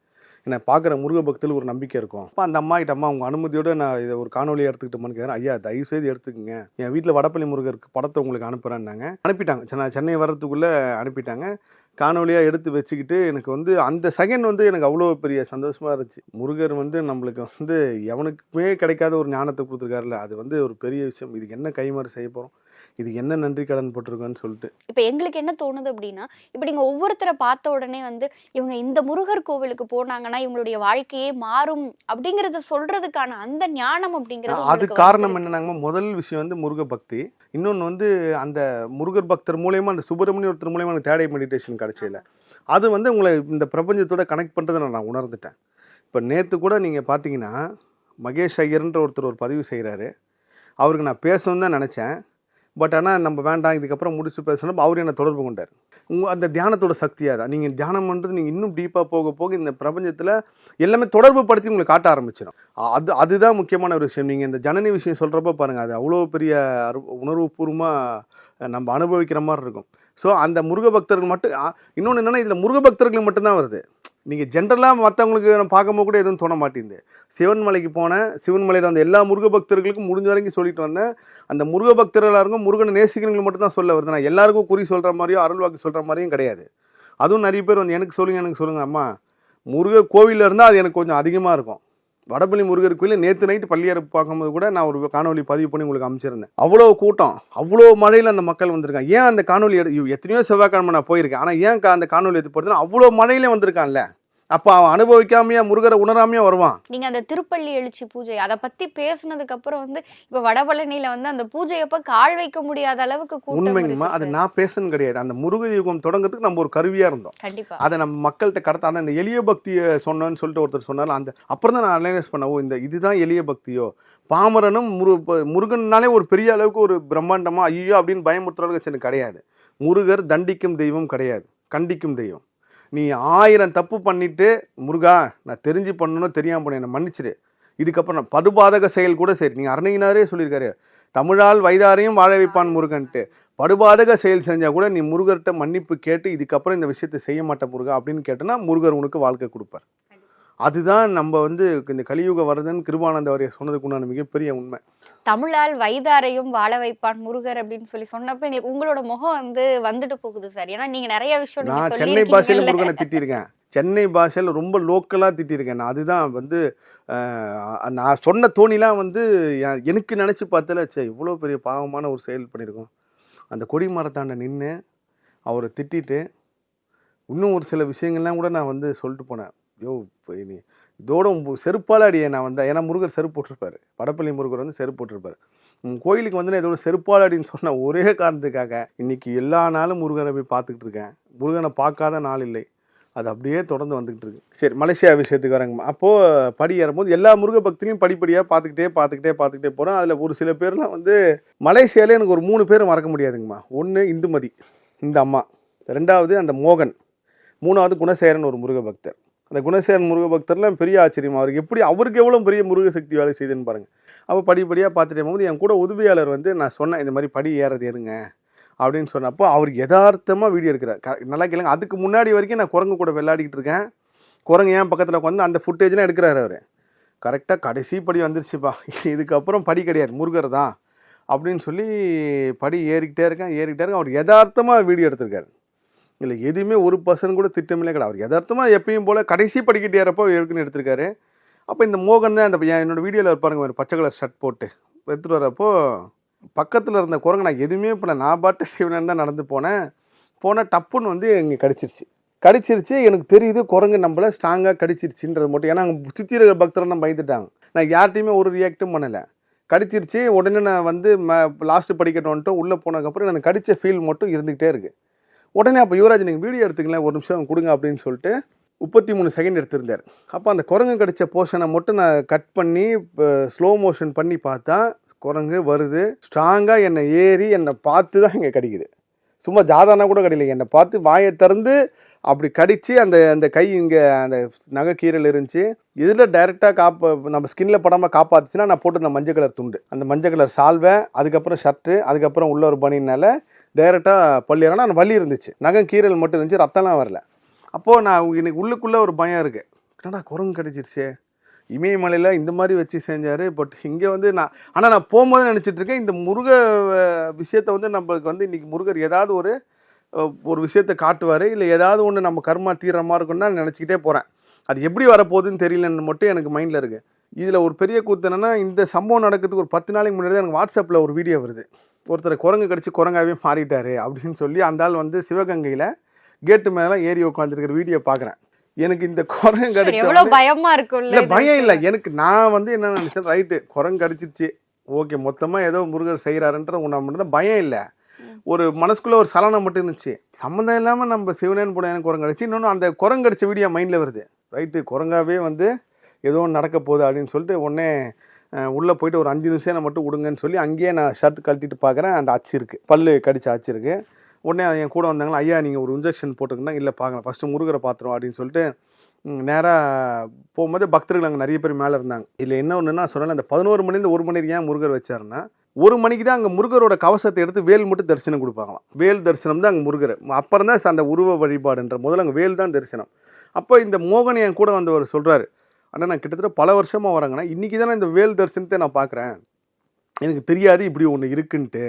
என்னை பார்க்குற முருக பக்தியில் ஒரு நம்பிக்கை இருக்கும். அப்போ அந்த அம்மா கிட்ட அம்மா உங்கள் அனுமதியோடு நான் இதை ஒரு காணொலி எடுத்துக்கிட்டோம்னு கேட்குறேன் ஐயா தயவு செய்து எடுத்துக்கோங்க. என் வீட்டில் வடப்பள்ளி முருகருக்கு படத்தை உங்களுக்கு அனுப்புகிறேன்னாங்க அனுப்பிட்டாங்க. நான் சென்னை வர்றதுக்குள்ளே அனுப்பிட்டாங்க. காணொலியாக எடுத்து வச்சுக்கிட்டு எனக்கு வந்து அந்த செகண்ட் வந்து எனக்கு அவ்வளோ பெரிய சந்தோஷமாக இருந்துச்சு. முருகர் வந்து நம்மளுக்கு வந்து எவனுக்குமே கிடைக்காத ஒரு ஞானத்தை கொடுத்துருக்காருல்ல. அது வந்து ஒரு பெரிய விஷயம். இதுக்கு என்ன கைமாறு செய்ய போகிறோம் இதுக்கு என்ன நன்றி கடன் போட்டிருக்கோன்னு சொல்லிட்டு. இப்போ எங்களுக்கு என்ன தோணுது அப்படின்னா இப்போ நீங்க ஒவ்வொருத்தரை பார்த்த உடனே வந்து இவங்க இந்த முருகர் கோவிலுக்கு போனாங்கன்னா இவங்களுடைய வாழ்க்கையே மாறும் அப்படிங்கறத சொல்றதுக்கான அந்த ஞானம் அப்படிங்கிறது அது காரணம். என்னன்னாங்க முதல் விஷயம் வந்து முருக பக்தி. இன்னொன்று வந்து அந்த முருகர் பக்தர் மூலயமா அந்த சுப்பிரமணிய ஒருத்தர் மூலயமா எனக்கு தேடை மெடிடேஷன் கிடைச்சதில்ல அது வந்து உங்களை இந்த பிரபஞ்சத்தோட கனெக்ட் பண்ணுறதை நான் உணர்ந்துட்டேன். இப்போ நேற்று கூட நீங்கள் பார்த்தீங்கன்னா மகேஷ் ஐயர்ன்ற ஒருத்தர் ஒரு பதிவு செய்கிறாரு அவருக்கு நான் பேசணும்னு தான் நினச்சேன். பட் ஆனால் நம்ம வேண்டாம் இதுக்கப்புறம் முடிச்சு பேசணும். அவர் என்னை தொடர்பு கொண்டார். உங்க அந்த தியானத்தோட சக்தியாக தான் நீங்கள் தியானம் பண்ணுறது நீங்கள் இன்னும் டீப்பாக போக போக இந்த பிரபஞ்சத்தில் எல்லாமே தொடர்பு படுத்தி உங்களுக்கு காட்ட ஆரம்பிச்சிடும். அது அதுதான் முக்கியமான ஒரு விஷயம். நீங்கள் இந்த ஜனனி விஷயம் சொல்கிறப்ப பாருங்கள் அது அவ்வளோ பெரிய அரு உணர்வுபூர்வமாக நம்ம அனுபவிக்கிற மாதிரி இருக்கும். ஸோ அந்த முருக பக்தர்கள் மட்டும் இன்னொன்று என்னென்னா இதில் முருக பக்தர்கள் மட்டும்தான் வருது. நீங்கள் ஜென்ரலாக மற்றவங்களுக்கு நான் பார்க்கும்போது கூட எதுவும் தோண மாட்டேங்குது. சிவன் மலைக்கு போனேன் சிவன் மலையில் வந்து எல்லா முருக பக்தர்களுக்கும் முடிஞ்ச வரைக்கும் சொல்லிட்டு வந்தேன். அந்த முருக பக்தர்களாக இருக்கும் முருகனை நேசிக்கிறவங்களுக்கு மட்டும் தான் சொல்ல வருது. நான் எல்லாருக்கும் குறி சொல்கிற மாதிரியோ அருள்வாக்கு சொல்கிற மாதிரியும் கிடையாது. அதுவும் நிறைய பேர் வந்து எனக்கு சொல்லுங்கள் எனக்கு சொல்லுங்கள் அம்மா. முருக கோவிலில் இருந்தால் அது எனக்கு கொஞ்சம் அதிகமாக இருக்கும். வடபள்ளி முருகர் கோயிலில் நேற்று நைட்டு பள்ளியார பார்க்கும்போது கூட நான் ஒரு காணொலி பதிவு பண்ணி உங்களுக்கு அமைச்சிருந்தேன் அவ்வளோ கூட்டம் அவ்வளோ மழையில் அந்த மக்கள் வந்திருக்காங்க. ஏன் அந்த காணொலி எத்தனையோ செவ்வாய்க்கிழமை நான் போயிருக்கேன். ஆனால் ஏன் கா- அந்த காணொலி எடுத்து போகிறதுனா அவ்வளோ மழையிலே வந்திருக்கான்ல? அப்போ அவன் அனுபவிக்காமையா முருகரை உணராமையா வருவான். நீங்க அந்த திருப்பள்ளி எழுச்சி பூஜை அதை பத்தி பேசுனதுக்கு அப்புறம் வந்து இப்ப வடபழனியில வந்து அந்த பூஜையப்ப கால் வைக்க முடியாத அளவுக்கு உண்மைங்கம்மா அது. நான் பேசணும் கிடையாது. அந்த முருக யுகம் தொடங்குறதுக்கு நம்ம ஒரு கருவியா இருந்தோம். கண்டிப்பா. அதை நம்ம மக்கள்கிட்ட கடத்த அந்த எளிய பக்தியை சொன்னோன்னு சொல்லிட்டு ஒருத்தர் சொன்னார். அந்த அப்புறம் தான் நான் அனலைஸ் பண்ண ஓ இந்த இதுதான் எளிய பக்தியோ. பாமரனும் முரு முருகன்னாலே ஒரு பெரிய அளவுக்கு ஒரு பிரம்மாண்டமா ஐயோ அப்படின்னு பயமுறுத்துறதுக்கு சரி கிடையாது. முருகர் தண்டிக்கும் தெய்வம் கிடையாது. கண்டிக்கும் தெய்வம். நீ ஆயிரம் தப்பு பண்ணிட்டு முருகா நான் தெரிஞ்சு பண்ணணும் தெரியாமல் பண்ண என்னை மன்னிச்சிரு. இதுக்கப்புறம் நான் படுபாதக செயல் கூட சரி. நீங்கள் அருணகினாரே சொல்லியிருக்காரு. தமிழால் வைதாரையும் வாழ வைப்பான் முருகன்ட்டு. படுபாதக செயல் செஞ்சால் கூட நீ முருகர்கிட்ட மன்னிப்பு கேட்டு இதுக்கப்புறம் இந்த விஷயத்தை செய்ய மாட்டேன் முருகா அப்படின்னு கேட்டனா முருகர் உனக்கு வாழ்க்கை கொடுப்பார். அதுதான் நம்ம வந்து இந்த கலியுக வரதன் கிருபானந்த அவரை சொன்னதுக்கு உண்டான மிகப்பெரிய உண்மை. தமிழால் வைதாரையும் வாழ வைப்பான் முருகர் அப்படின்னு சொல்லி சொன்னப்ப எங்களுக்கு உங்களோட முகம் வந்து வந்துட்டு போகுது சார். ஏன்னா நீங்க நிறைய விஷயம் நான் சென்னை பாஷையில். முருகனை திட்டியிருக்கேன். சென்னை பாஷையில் ரொம்ப லோக்கலாக திட்டியிருக்கேன் நான். அதுதான் வந்து நான் சொன்ன தோணிலாம் வந்து எனக்கு நினச்சி பார்த்தல சே இவ்வளோ பெரிய பாவமான ஒரு செயல் பண்ணியிருக்கோம். அந்த கொடி மரத்தாண்ட நின்று அவரை திட்டிட்டு இன்னும் ஒரு சில விஷயங்கள்லாம் கூட நான் வந்து சொல்லிட்டு போனேன். யோ இப்போ நீ இதோட செருப்பால் அடியே நான் வந்தேன் ஏன்னா முருகர் செருப்பு போட்டிருப்பாரு. வடப்பள்ளி முருகர் வந்து செருப்பு போட்டிருப்பாரு. உன் கோயிலுக்கு வந்து நான் இதோட செருப்பால் அடின்னு சொன்ன ஒரே காரணத்துக்காக இன்னைக்கு எல்லா நாளும் முருகனை போய் பார்த்துக்கிட்டு இருக்கேன். முருகனை பார்க்காத நாள் இல்லை. அது அப்படியே தொடர்ந்து வந்துகிட்டு இருக்கு. சரி மலேசியா விஷயத்துக்கு வரங்கம்மா. அப்போது படி ஏறும்போது எல்லா முருக பக்திலையும் படிப்படியாக பார்த்துக்கிட்டே பார்த்துக்கிட்டே பார்த்துக்கிட்டே போகிறோம் அதில் ஒரு சில பேர்லாம் வந்து மலேசியாலே எனக்கு ஒரு மூணு பேர் மறக்க முடியாதுங்கம்மா. ஒன்று இந்துமதி இந்த அம்மா. ரெண்டாவது அந்த மோகன். மூணாவது குணசேகரன் ஒரு முருக பக்தர். அந்த குணசேகரன் முருக பக்தர்லாம் பெரிய ஆச்சரியம். அவருக்கு எப்படி அவருக்கு எவ்வளோ பெரிய முருக சக்தி வேலை செய்யுதுன்னு பாருங்கள் அப்போ படிப்படியாக பார்த்துட்டே போது என் கூட உதவியாளர் வந்து நான் சொன்னேன் இந்த மாதிரி படி ஏறது ஏறுங்க அப்படின்னு சொன்னப்போ அவர் யதார்த்தமாக வீடியோ எடுக்கிறார். க- நல்லா கேளுங்க. அதுக்கு முன்னாடி வரைக்கும் நான் குரங்கு கூட விளையாடிக்கிட்டு இருக்கேன். குரங்கு ஏன் பக்கத்தில் உட்காந்து அந்த ஃபுட்டேஜ்லாம் எடுக்கிறாரு அவர். கரெக்டாக கடைசி படி வந்துருச்சுப்பா. இதுக்கப்புறம் படி கிடையாது. முருகர் தான் அப்படின்னு சொல்லி படி ஏறிக்கிட்டே இருக்கேன் ஏறிக்கிட்டே இருக்கேன். அவர் யதார்த்தமாக வீடியோ எடுத்திருக்காரு. இல்லை எதுவுமே ஒரு பர்சன் கூட திட்டமில்லை கிடையாது. அவர் யதார்த்தமாக எப்பயும் போல் கடைசி படிக்கிட்டு ஏறப்போ இருக்குன்னு எடுத்திருக்காரு. அப்போ இந்த மோகன் தான் அந்த என்னோடய வீடியோவில் இருப்பாருங்க ஒரு பச்சை கலர் ஷர்ட் போட்டு எடுத்துகிட்டு வரப்போ பக்கத்தில் இருந்த குரங்கு நான் எதுவுமே இப்போ நான் பாட்டு சிவனன் தான் நடந்து போனேன். போனால் டப்புன்னு வந்து இங்கே கடிச்சிருச்சு. கடிச்சிருச்சு எனக்கு தெரியுது குரங்கு நம்மள ஸ்ட்ராங்காக கடிச்சிருச்சுன்றது மட்டும். ஏன்னா அங்கே சுற்றி இருக்கிற பக்தரெல்லாம் பயந்துட்டாங்க. நான் யார்ட்டையுமே ஒரு ரியாக்டும் பண்ணலை. கடிச்சிருச்சு உடனே நான் வந்து ம லாஸ்ட்டு படிக்கட்டோன்ட்டு உள்ளே போனதுக்கப்புறம் எனக்கு கடித்த ஃபீல் மட்டும் இருந்துக்கிட்டே இருக்குது உடனே அப்போ யுவராஜ் நீங்கள் வீடியோ எடுத்துக்கலாம் ஒரு நிமிஷம் கொடுங்க அப்படின்னு சொல்லிட்டு முப்பத்தி மூணு செகண்ட் எடுத்திருந்தார். அப்போ அந்த குரங்கு கடிச்ச போர்ஷனை மட்டும் நான் கட் பண்ணி ஸ்லோ மோஷன் பண்ணி பார்த்தா குரங்கு வருது. ஸ்ட்ராங்காக என்னை ஏறி என்னை பார்த்து தான் இங்கே கிடைக்குது. சும்மா ஜாதானா கூட கிடையில என்னை பார்த்து வாயை திறந்து அப்படி கடித்து அந்த அந்த கை இங்கே அந்த நகை கீரல் இருந்துச்சு. இதில் டைரெக்டாக காப்ப நம்ம ஸ்கின்ல படாமல் காப்பாத்துச்சுன்னா நான் போட்டு அந்த மஞ்சள் கலர் துண்டு. அந்த மஞ்சள் கலர் சால்வை அதுக்கப்புறம் ஷர்ட்டு அதுக்கப்புறம் உள்ள ஒரு பனியினால டைரெக்டாக பள்ளியறனா அந்த வலி இருந்துச்சு. நகம் கீரல் மட்டும் இருந்துச்சு ரத்தம்லாம் வரல. அப்போது நான் எனக்கு உள்ளுக்குள்ளே ஒரு பயம் இருக்குது என்னடா குரங்கு கிடச்சிருச்சே. இமயமலையில் இந்த மாதிரி வச்சு செஞ்சார் பட் இங்கே வந்து நான் ஆனால் நான் போகும்போது நினச்சிட்ருக்கேன் இந்த முருக விஷயத்தை வந்து நம்மளுக்கு வந்து இன்றைக்கி முருகர் ஏதாவது ஒரு ஒரு விஷயத்தை காட்டுவார் இல்லை ஏதாவது ஒன்று நம்ம கர்மா தீர்ற மாதிரி இருக்குன்னு நான் நினச்சிக்கிட்டே போகிறேன் அது எப்படி வரப்போகுதுன்னு தெரியலன்னு மட்டும் எனக்கு மைண்டில் இருக்குது இதில் ஒரு பெரிய கூத்து என்னென்னா இந்த சம்பவம் நடக்கிறதுக்கு ஒரு பத்து நாளைக்கு முன்னாடி தான் எனக்கு வாட்ஸ்அப்பில் ஒரு வீடியோ வருது. ஒருத்தர் குரங்கு கடிச்சு குரங்காவே மாறிட்டாரு அப்படின்னு சொல்லி அந்த ஆள் வந்து சிவகங்கையில் கேட்டு மேலே ஏறி உட்காந்துருக்கிற வீடியோ பார்க்குறேன். எனக்கு இந்த குரங்கு கடிச்ச பயமா இருக்கும்ல இல்ல? பயம் இல்ல. எனக்கு நான் வந்து என்ன நினைச்சேன் ரைட்டு குரங்கு கடிச்சிருச்சு. ஓகே மொத்தமா ஏதோ முருகர் செய்யறாருன்ற உணவு மட்டும் பயம் இல்ல. ஒரு மனசுக்குள்ள ஒரு சலனம் மட்டும் இருந்துச்சு. சம்மந்தம் இல்லாம நம்ம சிவனேன் எனக்கு குரங்கு அடிச்சு இன்னொன்று அந்த குரங்கு அடிச்ச வீடியோ மைண்ட்ல வருது. ரைட்டு குரங்காவே வந்து ஏதோ ஒன்று நடக்க போகுது அப்படின்னு சொல்லிட்டு உடனே உள்ளே போயிட்டு ஒரு அஞ்சு நிமிஷம் நான் மட்டும் விடுங்கன்னு சொல்லி அங்கேயே நான் ஷர்ட் கழட்டிட்டு பார்க்குறேன் அந்த அச்சு இருக்கு. பல்லு கடிச்ச அச்சு இருக்குது உடனே என் கூட வந்தாங்களா ஐயா நீங்கள் ஒரு இன்ஜெக்ஷன் போட்டுக்கணும் இல்லை பார்க்கலாம் ஃபஸ்ட்டு முருகரை பார்த்துருவோம் அப்படின்னு சொல்லிட்டு நேராக போகும்போது பக்தர்கள் அங்கே நிறைய பேர் மேலே இருந்தாங்க. இதில் என்ன ஒன்றுன்னா சொன்னால அந்த பதினோரு மணிலேருந்து ஒரு மணிக்கு ஏன் முருகர் வச்சாருன்னா ஒரு மணிக்கு தான் அங்கே முருகரோட கவசத்தை எடுத்து வேல் மட்டும் தரிசனம் கொடுப்பாங்களாம். வேல் தரிசனம் தான் அங்கே முருகர். அப்புறம் தான் அந்த உருவ வழிபாடுன்ற முதல்ல அங்கே வேல் தான் தரிசனம். அப்போ இந்த மோகன் என் கூட வந்தவர் சொல்கிறாரு அண்ணா நான் கிட்டத்தட்ட பல வருஷமாக வராங்கண்ணா இன்றைக்கி தானே இந்த வேல் தரிசனத்தை நான் பார்க்குறேன் எனக்கு தெரியாது இப்படி ஒன்று இருக்குன்ட்டு.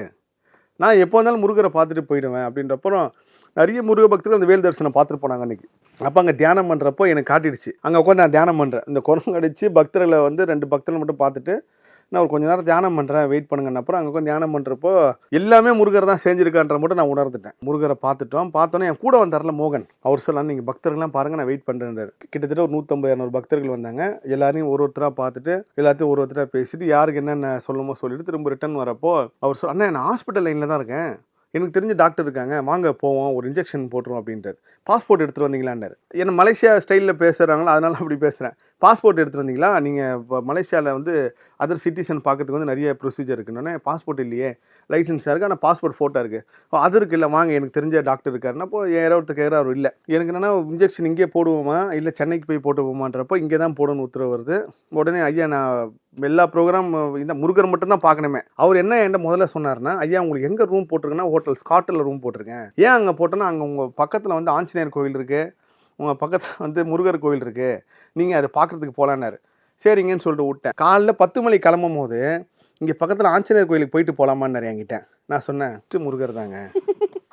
நான் எப்போ வந்தாலும் முருகரை பார்த்துட்டு போயிடுவேன் அப்படின்றப்பறம் நிறைய முருக பக்தர்கள் அந்த வேல் தரிசனம் பார்த்துட்டு போனாங்க அன்னைக்கு. அப்போ அங்கே தியானம் பண்ணுறப்போ எனக்கு காட்டிடுச்சு. அங்கே உட்காந்து நான் தியானம் பண்ணுறேன் இந்த குரங்கு அடிச்சு பக்தர்களை வந்து ரெண்டு பக்தர்கள் மட்டும் பார்த்துட்டு நான் ஒரு கொஞ்ச நேரம் தியானம் பண்ணுறேன் வெயிட் பண்ணுங்கன்னு. அப்புறம் அங்கே உட்காந்து தியானம் பண்ணுறப்போ எல்லாமே முருகர் தான் செஞ்சிருக்கான்ற மட்டும் நான் உணர்ந்துட்டேன். முருகரை பார்த்துட்டோம். பார்த்தோன்னே என் கூட வந்தார்ல மோகன். அவர் சொல்லலாம் நீங்கள் பக்தர்கள்லாம் பாருங்க நான் வெயிட் பண்ணுறேன் கிட்டத்தட்ட ஒரு நூற்றம்பது இரநூறு பக்தர்கள் வந்தாங்க. எல்லாரையும் ஒரு ஒருத்தராக பார்த்துட்டு எல்லாத்தையும் ஒரு ஒருத்தராக பேசிட்டு யாருக்கு என்னென்ன சொல்லணுமோ சொல்லிட்டு திரும்ப ரிட்டர்ன் வரப்போ அவர் சொல் அண்ணா நான் ஹாஸ்பிட்டல் லைனில் தான் இருக்கேன். எனக்கு தெரிஞ்ச டாக்டர் இருக்காங்க. வாங்க போவோம் ஒரு இன்ஜெக்ஷன் போட்டுருவோம் அப்படின்ட்டு பாஸ்போர்ட் எடுத்துகிட்டு வந்தீங்களான்னாரு என்ன மலேசியா ஸ்டைலில் பேசுகிறாங்களோ அதனால அப்படி பேசுகிறேன் பாஸ்போர்ட் எடுத்துகிட்டு வந்தீங்களா? நீங்கள் இப்போ மலேசியாவில் வந்து அதர் சிட்டிசன் பார்க்கறதுக்கு வந்து நிறைய ப்ரொசீஜர் இருக்குன்னு பாஸ்போர்ட் இல்லையே. லைசன்ஸ் இருக்குது ஆனால் பாஸ்போர்ட் ஃபோட்டோ இருக்குது அது இருக்கு இல்லை வாங்க எனக்கு தெரிஞ்ச டாக்டர் இருக்காருன்னா அப்போ யாரோ ஒருத்தர் கேட்குற அவர் இல்லை. எனக்கு என்னென்னா இன்ஜெக்ஷன் இங்கே போடுவோமா இல்லை சென்னைக்கு போய் போட்டுவோமான்றப்போ இங்கே தான் போடணும்னு உத்தரவு வருது. உடனே ஐயா நான் எல்லா ப்ரோக்ராம் இந்த முருகர் மட்டும்தான் பார்க்கணுமே. அவர் என்ன என்கிட்ட முதல்ல சொன்னார்னா ஐயா உங்களுக்கு எங்கே ரூம் போட்டிருக்குன்னா ஹோட்டல் ஸ்காட்டில் ரூம் போட்டிருக்கேன். ஏன் அங்கே போட்டோன்னா அங்கே உங்கள் பக்கத்தில் வந்து ஆஞ்சநேயர் கோவில் இருக்குது உங்கள் பக்கத்தில் வந்து முருகர் கோவில் இருக்குது நீங்கள் அதை பார்க்குறதுக்கு போகலான்னாரு சரிங்கன்னு சொல்லிட்டு விட்டேன். காலைல பத்து மணிக்கு கிளம்பும் போது இங்கே பக்கத்தில் ஆஞ்சநேயர் கோயிலுக்கு போயிட்டு போகலாமான்னாரு என்கிட்ட. நான் சொன்னேன் "ச்சு, முருகர் தாங்க.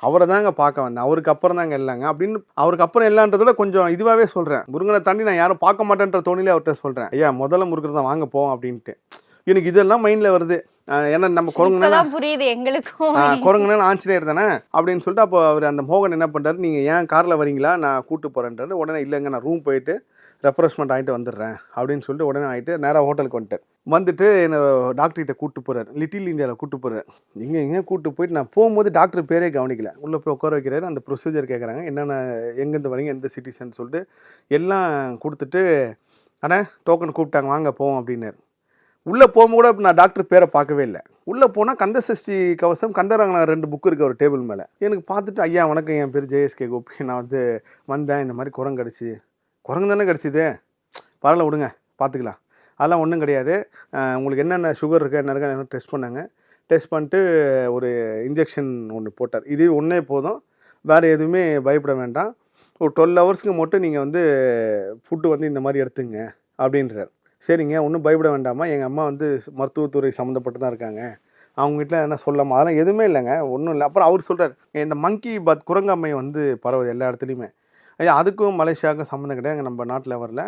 அவரை தாங்க பார்க்க வந்தேன். அவருக்கு அப்புறம் தாங்க இல்லைங்க. அப்படின்னு அவருக்கு அப்புறம் இல்லைன்றத விட கொஞ்சம் இதுவாகவே சொல்கிறேன் முருகனை தாண்டி நான் யாரும் பார்க்க மாட்டேன்ற தோணிலே அவர்கிட்ட சொல்கிறேன் ஐயா முதல்ல முருகர் தான் வாங்க போவோம் அப்படின்ட்டு. எனக்கு இதெல்லாம் மைண்டில் வருது. ஏன்னா நம்ம குரங்குனா புரியுது எங்களுக்கும். குரங்குனா ஆஞ்சநேயர் தானே? அப்படின்னு சொல்லிட்டு அப்போ அவர் அந்த மோகன் என்ன பண்ணுறாரு நீங்கள் ஏன் காரில் வரீங்களா? நான் கூட்டு போகிறேன்றாரு உடனே இல்லைங்க நான் ரூம் போயிட்டு ரெஃப்ரெஷ்மெண்ட் ஆகிட்டு வந்துடுறேன் அப்படின்னு சொல்லிட்டு உடனே ஆகிட்டு நேராக ஹோட்டலுக்கு வந்துட்டேன். வந்துட்டு என்னை டாக்டர்கிட்ட கூட்டு போகிறார் லிட்டில் இந்தியாவில் கூப்பிட்டு போகிறார் இங்கே எங்கேயும் கூப்பிட்டு போயிட்டு நான் போகும்போது டாக்டர் பேரே கவனிக்கல. உள்ளே போய் உட்கார வைக்கிறாரு. அந்த ப்ரொசீஜர் கேட்குறாங்க என்னென்ன எங்கேருந்து வரீங்க எந்த சிட்டிசன் சொல்லிட்டு எல்லாம் கொடுத்துட்டு ஆனால் டோக்கன் கூப்பிட்டாங்க. வாங்க போவோம் அப்படின்னாரு. உள்ளே போகும்போது கூட நான் டாக்டர் பேரை பார்க்கவே இல்லை. உள்ளே போனால் கந்த சஷ்டி கவசம் கந்தரங்கனா ரெண்டு புக்கு இருக்குது ஒரு டேபிள் மேலே. எனக்கு பார்த்துட்டு ஐயா வணக்கம். என் பேர் ஜேஎஸ்கே கோபி. நான் வந்து வந்தேன். இந்த மாதிரி குரம் கிடச்சி குரங்கு தானே கிடச்சிது? பரவாயில்ல விடுங்க பார்த்துக்கலாம். அதெல்லாம் ஒன்றும் கிடையாது. உங்களுக்கு என்னென்ன சுகர் இருக்குது என்ன இருக்கு டெஸ்ட் பண்ணாங்க. டெஸ்ட் பண்ணிட்டு ஒரு இன்ஜெக்ஷன் ஒன்று போட்டார். இது ஒன்றே போதும். வேறு எதுவுமே பயப்பட வேண்டாம். ஒரு டுவெல் ஹவர்ஸ்க்கு மட்டும் நீங்கள் வந்து ஃபுட்டு வந்து இந்த மாதிரி எடுத்துங்க அப்படின்றார். சரிங்க ஒன்றும் பயப்பட வேண்டாமா? எங்கள் அம்மா வந்து மருத்துவத்துறை சம்மந்தப்பட்டு தான் இருக்காங்க அவங்ககிட்ட என்ன சொல்லாமல் அதெல்லாம் எதுவுமே இல்லைங்க ஒன்றும் இல்லை. அப்புறம் அவர் சொல்கிறார் இந்த மங்கி பாத் குரங்கம்மை வந்து பரவுது எல்லா இடத்துலையுமே. அதுக்கும் மலேசியாவுக்கும் சம்மந்தம் கிடையாது. நம்ம நாட்டில் வரல.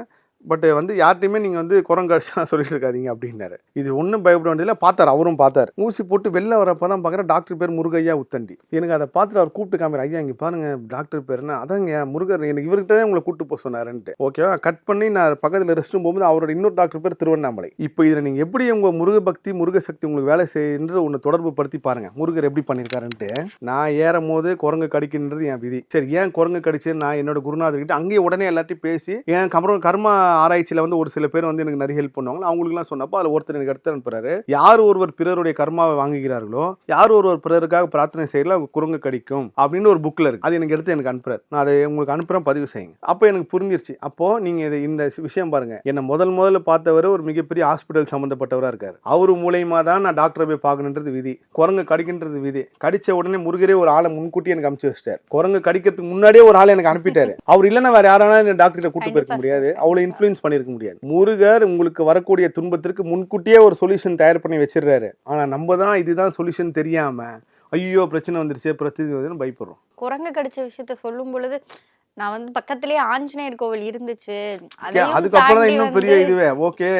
பட் வந்து யார்ட்டையுமே நீங்கள் வந்து குரங்கு சொல்லிட்டு இருக்காதீங்க அப்படின்னாரு. இது ஒன்றும் பயப்பட வேண்டியதில்லை. பார்த்தார் அவரும் பார்த்தார். ஊசி போட்டு வெளில வரப்போ தான் பார்க்குறேன் டாக்டர் பேர் முருகையா உத்தண்டி. எனக்கு அதை பார்த்துட்டு அவர் கூப்பிட்டு காமிற ஐயா இங்கே பாருங்க டாக்டர் பேருன்னா அதாங்க முருகர் எனக்கு இவர்கிட்ட தான் உங்களை கூப்பிட்டு போக சொன்னாருன்ட்டு. ஓகேவா கட் பண்ணி நான் பக்கத்தில் ரெஸ்ட் போகும்போது அவரோட இன்னொரு டாக்டர் பேர் திருவண்ணாமலை. இப்போ இதில் நீங்கள் எப்படி உங்கள் முருக பக்தி முருக சக்தி உங்களுக்கு வேலை செய்யுன்ற ஒன்று தொடர்பு படுத்தி பாருங்க. முருகர் எப்படி பண்ணியிருக்காருன்ட்டு நான் ஏறும் போது குரங்கு கடிக்கின்றது என் விதி. சரி ஏன் குரங்கு கடிச்சு நான் என்னோட குருநாதர்கிட்ட அங்கேயே உடனே எல்லாத்தையும் பேசி என் கமரம் கர்மா ஆராய்ச்சியில் வந்து ஒரு சில பேர் வந்து எனக்கு நிறைய ஹெல்ப் பண்ணுவாங்க. அவங்களுக்குலாம் சொன்னப்போ அதில் ஒருத்தர் எனக்கு எடுத்து அனுப்புறாரு. யார் ஒருவர் பிறருடைய கர்மாவை வாங்குகிறார்களோ யார் ஒருவர் பிறருக்காக பிரார்த்தனை செய்யல குரங்கு கடிக்கும் அப்படின்னு ஒரு புக்கில் இருக்கு. அது எனக்கு எடுத்து எனக்கு அனுப்புறாரு. நான் அதை உங்களுக்கு அனுப்புறேன் பதிவு செய்யுங்க. அப்போ எனக்கு புரிஞ்சிருச்சு. அப்போ நீங்க இது இந்த விஷயம் பாருங்க. என்ன முதல் முதல்ல பார்த்தவர் ஒரு மிகப்பெரிய ஹாஸ்பிட்டல் சம்மந்தப்பட்டவராக இருக்காரு. அவர் மூலியமா தான் நான் டாக்டரை போய் பார்க்கணுன்றது விதி. குரங்கு கடிக்கின்றது விதி. கடிச்ச உடனே முருகரே ஒரு ஆளை முன்கூட்டி எனக்கு அனுப்பிச்சு வச்சிட்டார். குரங்கு கடிக்கிறதுக்கு முன்னாடியே ஒரு ஆளை எனக்கு அனுப்பிட்டாரு. அவர் இல்லைன்னா வேற யாராலும் டாக்டர் கூட்டு போயிருக்க முடியாது. அவ்வளோ இன்ஃப்ளூயன்ஸ் பண்ணியிருக்க முடியாது. முருகர் உங்களுக்கு வரக்கூடிய துன்பத்திற்கு முன்கூட்டியே ஒரு சொல்யூஷன் தயார் பண்ணி வச்சிடுறாரு. ஆனா நம்ம தான் இதுதான் சொல்யூஷன் தெரியாம ஐயோ பிரச்சனை வந்துருச்சு பிரச்சனை வந்துருச்சுன்னு பயப்படுறோம். குரங்கு கடிச்ச விஷயத்த சொல்லும் பொழுது நான் வந்து பக்கத்திலேயே ஆஞ்சநேயர் கோவில் இருந்துச்சு. அதுக்கப்புறம் இன்னும் பெரிய வந்து இதுவே ஓகே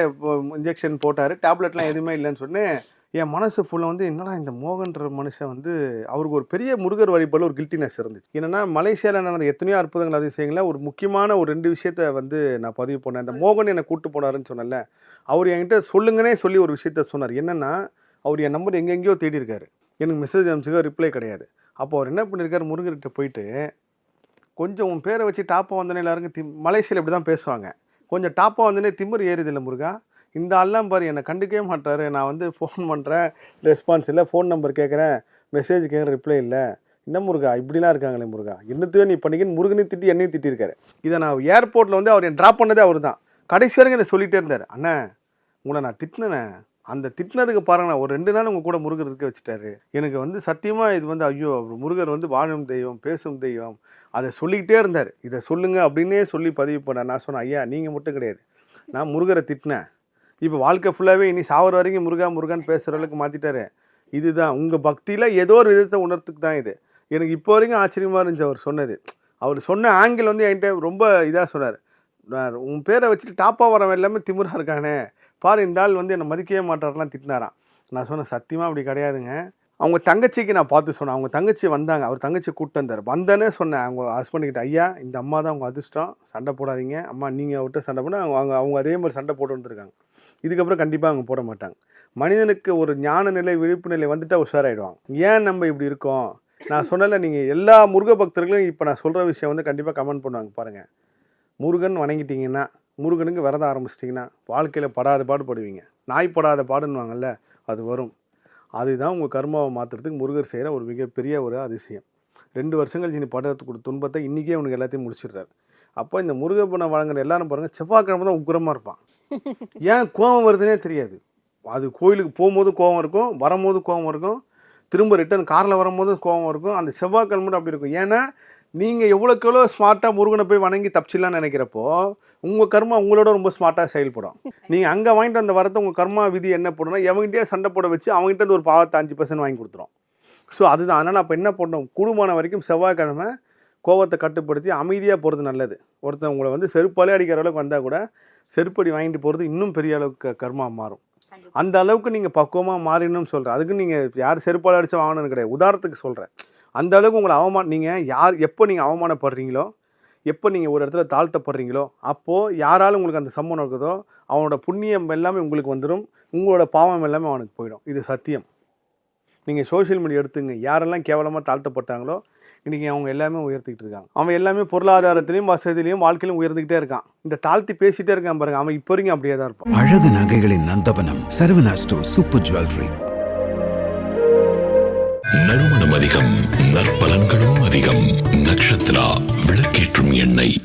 இன்ஜெக்ஷன் போட்டாரு டேப்லெட்லாம் எதுவுமே இல்லைன்னு சொன்னேன். என் மனசு ஃபுல்லாக வந்து என்னடா இந்த மோகன்ற மனுஷன் வந்து அவருக்கு ஒரு பெரிய முருகர் வழிபாடு ஒரு கில்ட்டினஸ் இருந்துச்சு. என்னென்னா மலேசியாவில் நடந்த எத்தனையோ அற்புதங்கள் அதிசயங்கள ஒரு முக்கியமான ஒரு ரெண்டு விஷயத்த வந்து நான் பதிவு பண்ணேன். அந்த மோகன் என்னை கூட்டு போனாருன்னு சொன்னல அவர் என்கிட்ட சொல்லுங்கன்னே சொல்லி ஒரு விஷயத்த சொன்னார். என்னென்னா அவர் என் நம்பர் எங்கெங்கேயோ தேடி இருக்காரு. எனக்கு மெசேஜ் அனுப்பிச்சுக்க ரிப்ளை கிடையாது. அப்போ அவர் என்ன பண்ணியிருக்காரு முருகர்கிட்ட போயிட்டு கொஞ்சம் உன் பேரை வச்சு டாப்பாக வந்தோன்னே எல்லாருக்கும் தி மலேசியாவில் இப்படி தான் பேசுவாங்க. கொஞ்சம் டாப்பாக வந்தனே திமிர் ஏறுதில்லை முருகா? இந்த ஆள்லாம் பாரு என்னை கண்டுக்கவே மாட்டாரு. நான் வந்து ஃபோன் பண்ணுறேன் ரெஸ்பான்ஸ் இல்லை ஃபோன் நம்பர் கேட்குறேன் மெசேஜ் கேட்குற ரிப்ளை இல்லை. என்ன முருகா? இப்படிலாம் இருக்காங்களே முருகா? என்னத்தையும் நீ பண்ணிக்கின்னு முருகனையும் திட்டி என்னையும் திட்டிருக்காரு இதை நான் ஏர்போர்ட்டில் வந்து அவர் ட்ராப் பண்ணதே அவர் தான் கடைசி வரைக்கும் இதை சொல்லிகிட்டே இருந்தார். அண்ணே உங்களை நான் திட்டினேன். அந்த திட்டினதுக்கு பாருங்கண்ணா ஒரு ரெண்டு நாள் உங்கள் கூட முருகர் இருக்க வச்சுட்டாரு. எனக்கு வந்து சத்தியமாக இது வந்து ஐயோ முருகர் வந்து வாழும் தெய்வம் பேசும் தெய்வம். அதை சொல்லிக்கிட்டே இருந்தார். இதை சொல்லுங்கள் அப்படின்னே சொல்லி பதிவு பண்ணேன் நான் சொன்னேன் ஐயா நீங்கள் மட்டும் கிடையாது. நான் முருகரை திட்டினேன். இப்போ வாழ்க்கை ஃபுல்லாகவே இனி சாவர வரைக்கும் முருகா முருகான்னு பேசுகிற அளவுக்கு மாற்றிட்டாரு இதுதான். உங்கள் பக்தியில் ஏதோ ஒரு விதத்தை உணர்த்துக்கு தான் இது. எனக்கு இப்போ வரைக்கும் ஆச்சரியமாக இருந்துச்சு அவர் சொன்னது. அவர் சொன்ன ஆங்கிள் வந்து என்கிட்ட ரொம்ப இதாக சொன்னார். நான் உன் பேரை வச்சுட்டு டாப்பாக வரவன் எல்லாமே திமிரா இருக்கானே. பாரு இந்த ஆள் வந்து என்னை மதிக்கவே மாட்டாரெலாம் திட்டினாராம். நான் சொன்னேன் சத்தியமாக அப்படி கிடையாதுங்க. அவங்க தங்கச்சிக்கு நான் பார்த்து சொன்னேன். அவங்க தங்கச்சி வந்தாங்க. அவர் தங்கச்சி கூப்பிட்டு வந்தார். வந்தேனே சொன்னேன். அவங்க ஹஸ்பண்ட் கிட்ட ஐயா இந்த அம்மா தான் அவங்க அதிர்ஷ்டம். சண்டை போடாதீங்க. அம்மா நீங்கள் அவர்கிட்ட சண்டை போட அவங்க அவங்க அவங்க அதே மாதிரி சண்டை போட்டு வந்திருக்காங்க. இதுக்கப்புறம் கண்டிப்பாக அவங்க போட மாட்டாங்க. மனிதனுக்கு ஒரு ஞான நிலை விழிப்பு நிலை வந்துட்டா உஷாராயிடுவாங்க ஏன் நம்ம இப்படி இருக்கோம்? நான் சொன்னல நீங்கள் எல்லா முருக பக்தர்களும் இப்போ நான் சொல்கிற விஷயம் வந்து கண்டிப்பாக கமெண்ட் பண்ணுவாங்க. பாருங்கள் முருகன் வணங்கிட்டீங்கன்னா முருகனுக்கு விரதம் ஆரம்பிச்சிட்டிங்கன்னா வாழ்க்கையில் படாத பாடு படுவீங்க. நாய் படாத பாடுன்னுவாங்கல்ல அது வரும். அதுதான் உங்கள் கர்மாவை மாற்றுறதுக்கு முருகர் செய்கிற ஒரு மிகப்பெரிய ஒரு அதிசயம். ரெண்டு வருஷம் கழிச்சு நீ படுறதுக்கு துன்பத்தை இன்றைக்கே உனக்கு எல்லாத்தையும் முடிச்சிடுறாரு. அப்போ இந்த முருகப்பனை வழங்குற எல்லாரும் பாருங்கள் செவ்வாய்க்கிழமை தான் உக்கிரமாக இருப்பான். [laughs] ஏன் கோபம் வருதுன்னே தெரியாது. அது கோயிலுக்கு போகும்போது கோபம் இருக்கும் வரும்போது கோபம் இருக்கும் திரும்ப ரிட்டர்ன் காரில் வரும்போது கோபம் இருக்கும் அந்த செவ்வாய்க்கிழமை அப்படி இருக்கும். ஏன்னா நீங்கள் எவ்வளோக்கு எவ்வளோ ஸ்மார்ட்டாக முருகனை போய் வணங்கி தப்பிச்சிடலாம்னு நினைக்கிறப்போ உங்கள் கர்மா உங்களோட ரொம்ப ஸ்மார்ட்டாக செயல்படும். நீங்கள் அங்கே வாங்கிட்டு வந்த வரத்தை உங்கள் கர்மா விதி என்ன போடணும்னா எவங்கிட்டே சண்டை போட வச்சு அவங்ககிட்ட ஒரு பாவத்தை அஞ்சு பர்சன்ட் வாங்கி கொடுத்துரும். ஸோ அதுதான். அதனால் அப்போ என்ன பண்ணணும்? குடும்பம் வரைக்கும் செவ்வாய்க்கிழமை கோவத்தை கட்டுப்படுத்தி அமைதியாக போகிறது நல்லது. ஒருத்தன் உங்களை வந்து செருப்பாலே அடிக்கிற அளவுக்கு வந்தால் கூட செருப்படி வாங்கிட்டு போகிறது இன்னும் பெரிய அளவுக்கு கர்மா மாறும். அந்த அளவுக்கு நீங்கள் பக்குவமாக மாறிடணும்னு சொல்கிறேன் அதுக்கு நீங்கள் யார் செருப்பால் அடிச்சா வாங்கணும்னு கிடையாது. உதாரணத்துக்கு சொல்கிறேன் அந்த அளவுக்கு உங்களை அவமான நீங்கள் யார் எப்போ நீங்கள் அவமானப்படுறீங்களோ எப்போ நீங்கள் ஒரு இடத்துல தாழ்த்தப்படுறீங்களோ அப்போது யாராலும் உங்களுக்கு அந்த சம்பவம் நடக்குதோ அவனோட புண்ணியம் எல்லாமே உங்களுக்கு வந்துடும் உங்களோட பாவம் எல்லாமே அவனுக்கு போயிடும். இது சத்தியம். நீங்கள் சோஷியல் மீடியா எடுத்துங்க. யாரெல்லாம் கேவலமாக தாழ்த்தப்பட்டாங்களோ இன்றைக்கி அவங்க எல்லாமே உயர்த்திக்கிட்டு இருக்காங்க. அவன் எல்லாமே பொருளாதாரத்திலையும் வசதியிலையும் வாழ்க்கையிலும் உயர்ந்துக்கிட்டே இருக்கான். இந்த தாழ்த்தி பேசிட்டே இருக்கான் பாருங்க. அவன் இப்போ வரைக்கும் அப்படியே தான் இருப்பான். அழகு நகைகளின் நந்தவனம் சரவணா ஸ்டோர் சூப்பர் ஜுவல்லரி நறுமணம் அதிகம் நற்பலன்களும் அதிகம். நக்ஷத்ரா விளக்கேற்றும் எண்ணெய்.